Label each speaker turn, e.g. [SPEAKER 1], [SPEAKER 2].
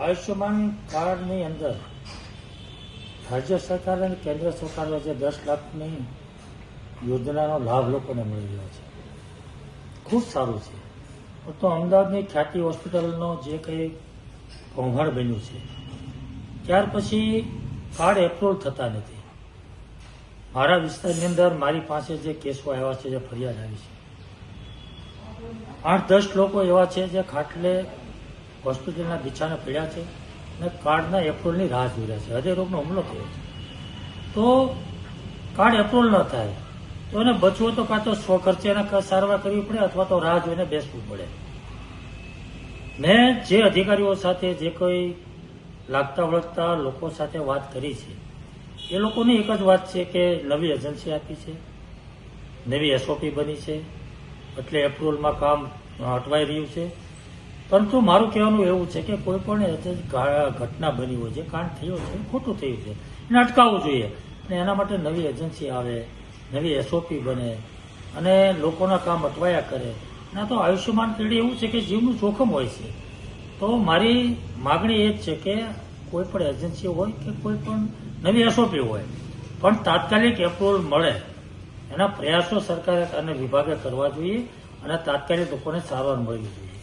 [SPEAKER 1] આયુષ્યમાન કાર્ડની અંદર રાજ્ય સરકાર અને કેન્દ્ર સરકાર જે દસ લાખની યોજનાનો લાભ લોકોને મળી રહ્યો છે. ખૂબ સારું છે. તો અમદાવાદની ખ્યાતિ હોસ્પિટલનો જે કંઈ કૌભાંડ બન્યું છે, ત્યાર પછી કાર્ડ એપ્રુવલ થતા નથી. મારા વિસ્તારની અંદર મારી પાસે જે કેસો આવ્યા છે, જે ફરિયાદ આવી છે. આઠ દસ લોકો એવા છે જે ખાટલે હોસ્પિટલના બિછાને પડ્યા છે અને કાર્ડના એપ્રુવલની રાહ જોઈ રહ્યા છે. હૃદયરોગનો હુમલો થયો છે. તો કાર્ડ એપ્રુવલ ન થાય તો એને બચવું તો કાં તો સ્વ ખર્ચે એને સારવાર કરવી પડે અથવા તો રાહ જોઈને બેસવું પડે. મેં જે અધિકારીઓ સાથે જે કોઈ લાગતા વળગતા લોકો સાથે વાત કરી છે, એ લોકોની એક જ વાત છે કે નવી એજન્સી આપી છે, નવી એસઓપી બની છે, એટલે એપ્રુવલમાં કામ અટવાઈ રહ્યું છે. પરંતુ મારું કહેવાનું એવું છે કે કોઈ પણ ઘટના બની હોય જે કાંડ થયો છે, ખોટું થયું છે, એને અટકાવવું જોઈએ. અને એના માટે નવી એજન્સી આવે, નવી એસઓપી બને અને લોકોના કામ અટવાયા કરે. ના તો આયુષ્યમાન પેઢી એવું છે કે જીવનું જોખમ હોય છે. તો મારી માગણી એ જ છે કે કોઈ પણ એજન્સી હોય કે કોઈ પણ નવી એસઓપી હોય, પણ તાત્કાલિક એપ્રુવલ મળે. એના પ્રયાસો સરકારે અને વિભાગે કરવા જોઈએ અને તાત્કાલિક લોકોને સારવાર મળવી જોઈએ.